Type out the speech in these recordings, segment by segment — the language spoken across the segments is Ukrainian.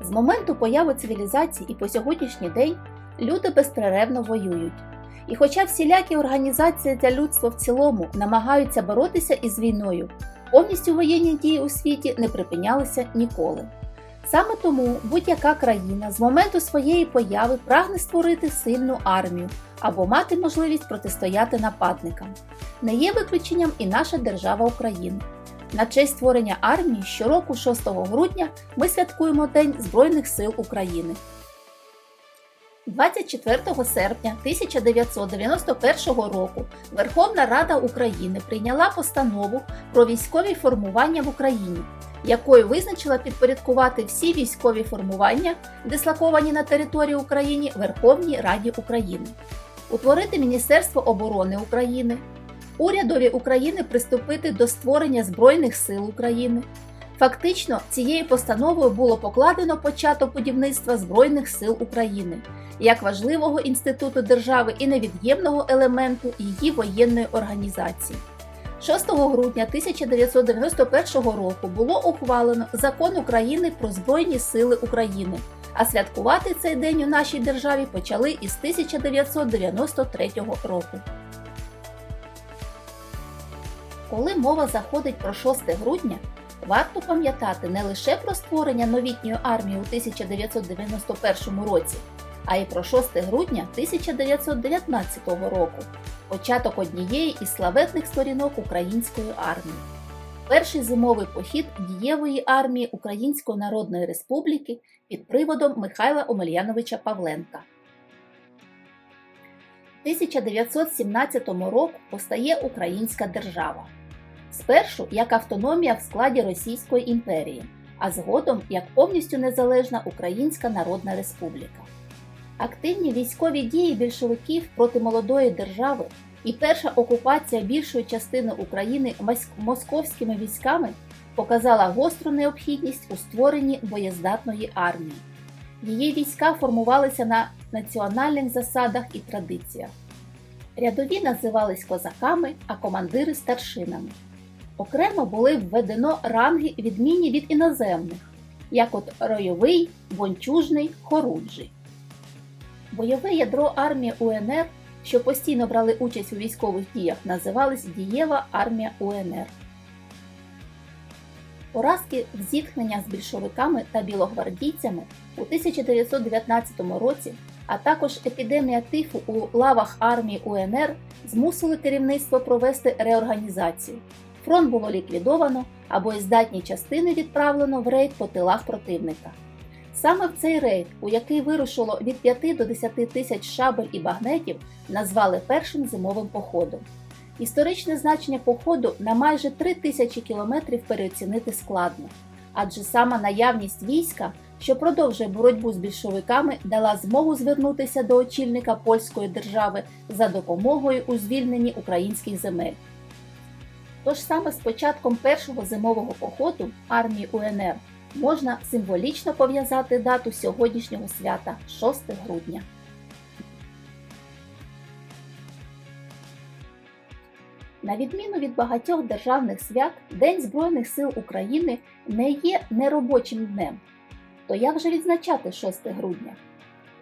З моменту появи цивілізації і по сьогоднішній день люди безперервно воюють. І хоча всілякі організації для людства в цілому намагаються боротися із війною, повністю воєнні дії у світі не припинялися ніколи. Саме тому будь-яка країна з моменту своєї появи прагне створити сильну армію або мати можливість протистояти нападникам. Не є виключенням і наша держава Україна. На честь створення армії щороку 6 грудня ми святкуємо День Збройних сил України. 24 серпня 1991 року Верховна Рада України прийняла постанову про військові формування в Україні, якою визначила підпорядкувати всі військові формування, дислоковані на території України Верховній Раді України, утворити Міністерство оборони України, урядові України приступити до створення Збройних сил України. Фактично, цією постановою було покладено початок будівництва Збройних сил України як важливого інституту держави і невід'ємного елементу її воєнної організації. 6 грудня 1991 року було ухвалено Закон України про Збройні Сили України, а святкувати цей день у нашій державі почали із 1993 року. Коли мова заходить про 6 грудня, варто пам'ятати не лише про створення новітньої армії у 1991 році, а й про 6 грудня 1919 року, початок однієї із славетних сторінок української армії. Перший зимовий похід дієвої армії Української Народної Республіки під приводом Михайла Омельяновича Павленка. У 1917 року постає Українська держава. Спершу як автономія в складі Російської імперії, а згодом як повністю незалежна Українська Народна Республіка. Активні військові дії більшовиків проти молодої держави і перша окупація більшої частини України московськими військами показала гостру необхідність у створенні боєздатної армії. Її війська формувалися на національних засадах і традиціях. Рядові називались козаками, а командири старшинами. Окремо були введено ранги відмінні від іноземних, як от ройовий, бончужний, хоруджий. Бойове ядро армії УНР, що постійно брали участь у військових діях, називались Дієва армія УНР. Поразки в з більшовиками та білогвардійцями у 1919 році, а також епідемія тифу у лавах армії УНР змусили керівництво провести реорганізацію. Фронт було ліквідовано, а боєздатні частини відправлено в рейд по тилах противника. Саме в цей рейд, у який вирушило від 5 до 10 тисяч шабель і багнетів, назвали першим зимовим походом. Історичне значення походу на майже 3 тисячі кілометрів переоцінити складно, адже сама наявність війська, що продовжує боротьбу з більшовиками, дала змогу звернутися до очільника польської держави за допомогою у звільненні українських земель. Тож саме з початком першого зимового походу армії УНР можна символічно пов'язати дату сьогоднішнього свята 6 грудня. На відміну від багатьох державних свят, День Збройних сил України не є неробочим днем. То як же відзначати 6 грудня?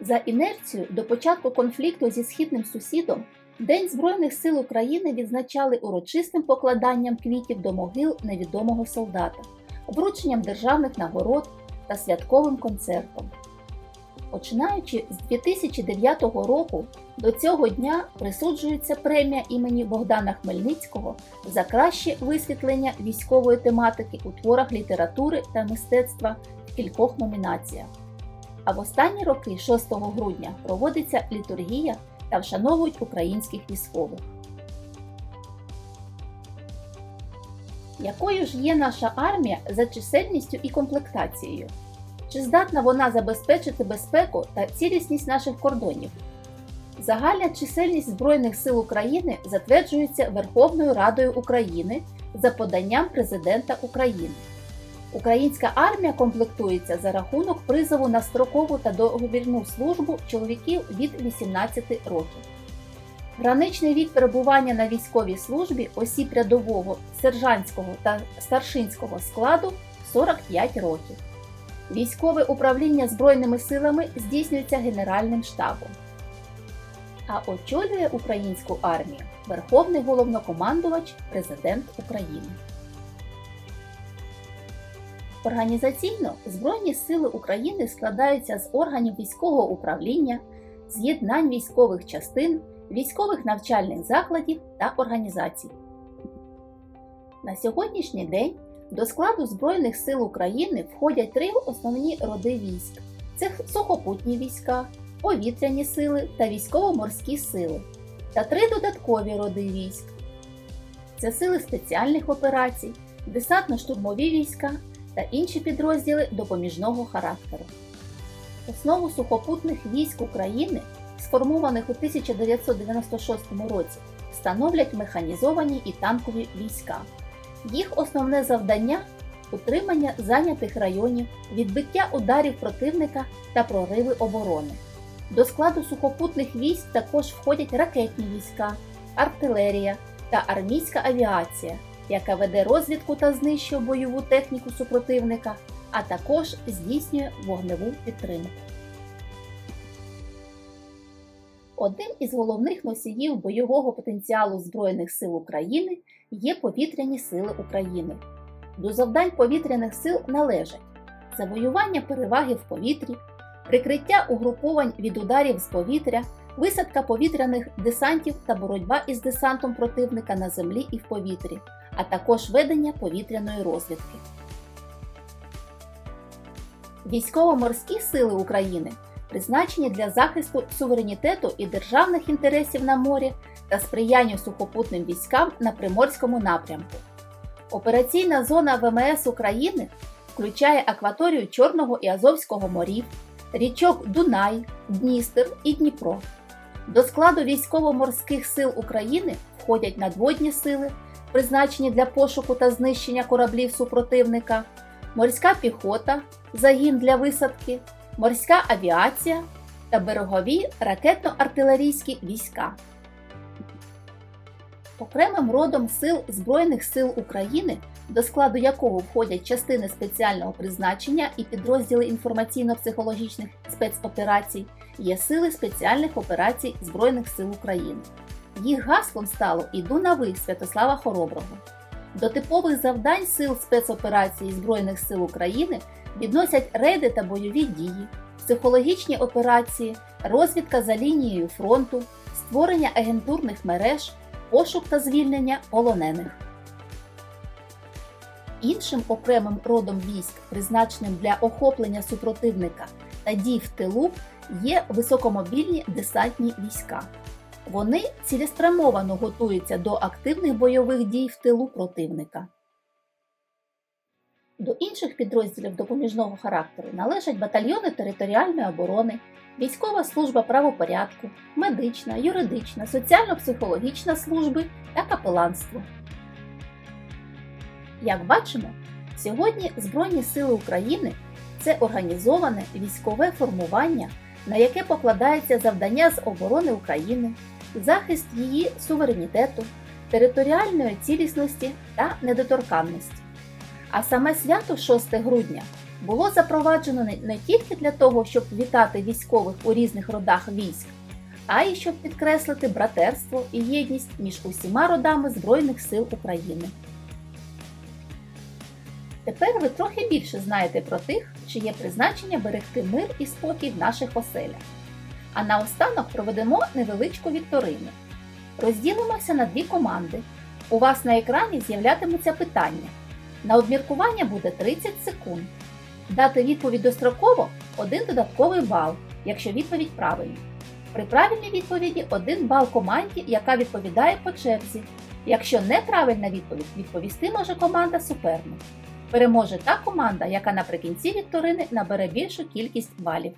За інерцією до початку конфлікту зі східним сусідом День Збройних сил України відзначали урочистим покладанням квітів до могил невідомого солдата врученням державних нагород та святковим концертом. Починаючи з 2009 року до цього дня присуджується премія імені Богдана Хмельницького за краще висвітлення військової тематики у творах літератури та мистецтва в кількох номінаціях. А в останні роки, 6 грудня, проводиться літургія та вшановують українських військових. Якою ж є наша армія за чисельністю і комплектацією? Чи здатна вона забезпечити безпеку та цілісність наших кордонів? Загальна чисельність Збройних сил України затверджується Верховною Радою України за поданням Президента України. Українська армія комплектується за рахунок призову на строкову та договірну службу чоловіків від 18 років. Граничний вік перебування на військовій службі осіб рядового, сержантського та старшинського складу 45 років. Військове управління Збройними силами здійснюється Генеральним штабом. А очолює українську армію Верховний головнокомандувач Президент України. Організаційно Збройні сили України складаються з органів військового управління, з'єднань військових частин, військових навчальних закладів та організацій. На сьогоднішній день до складу Збройних сил України входять три основні роди військ: це сухопутні війська, повітряні сили та військово-морські сили, та три додаткові роди військ: це сили спеціальних операцій, десантно-штурмові війська та інші підрозділи допоміжного характеру. Основу сухопутних військ України, сформованих у 1996 році, становлять механізовані і танкові війська. Їх основне завдання утримання зайнятих районів, відбиття ударів противника та прориви оборони. До складу сухопутних військ також входять ракетні війська, артилерія та армійська авіація, яка веде розвідку та знищує бойову техніку супротивника, а також здійснює вогневу підтримку. Одним із головних носіїв бойового потенціалу Збройних сил України є повітряні сили України. До завдань повітряних сил належать завоювання переваги в повітрі, прикриття угруповань від ударів з повітря, висадка повітряних десантів та боротьба із десантом противника на землі і в повітрі, а також ведення повітряної розвідки. Військово-морські сили України призначені для захисту суверенітету і державних інтересів на морі та сприянню сухопутним військам на приморському напрямку. Операційна зона ВМС України включає акваторію Чорного і Азовського морів, річок Дунай, Дністер і Дніпро. До складу військово-морських сил України входять надводні сили, призначені для пошуку та знищення кораблів супротивника, морська піхота, загін для висадки, морська авіація та берегові ракетно-артилерійські війська. Окремим родом сил Збройних сил України, до складу якого входять частини спеціального призначення і підрозділи інформаційно-психологічних спецоперацій, є сили спеціальних операцій Збройних сил України. Їх гаслом стало «Іду на ви» Святослава Хороброго. До типових завдань сил спецоперацій Збройних сил України відносять рейди та бойові дії, психологічні операції, розвідка за лінією фронту, створення агентурних мереж, пошук та звільнення полонених. Іншим окремим родом військ, призначеним для охоплення супротивника та дій в тилу, є високомобільні десантні війська. Вони цілеспрямовано готуються до активних бойових дій в тилу противника. До інших підрозділів допоміжного характеру належать батальйони територіальної оборони, військова служба правопорядку, медична, юридична, соціально-психологічна служби та капеланство. Як бачимо, сьогодні Збройні Сили України це організоване військове формування, на яке покладається завдання з оборони України, захист її суверенітету, територіальної цілісності та недоторканності. А саме свято 6 грудня було запроваджено не тільки для того, щоб вітати військових у різних родах військ, а й щоб підкреслити братерство і єдність між усіма родами Збройних сил України. Тепер ви трохи більше знаєте про тих, чиє призначення берегти мир і спокій в наших оселях. А наостанок проведемо невеличку вікторину. Розділимося на дві команди. У вас на екрані з'являтимуться питання. На обміркування буде 30 секунд. Дати відповідь достроково один додатковий бал, якщо відповідь правильна. При правильній відповіді один бал команді, яка відповідає по черзі. Якщо неправильна відповідь, відповісти може команда суперник. Переможе та команда, яка наприкінці вікторини набере більшу кількість балів.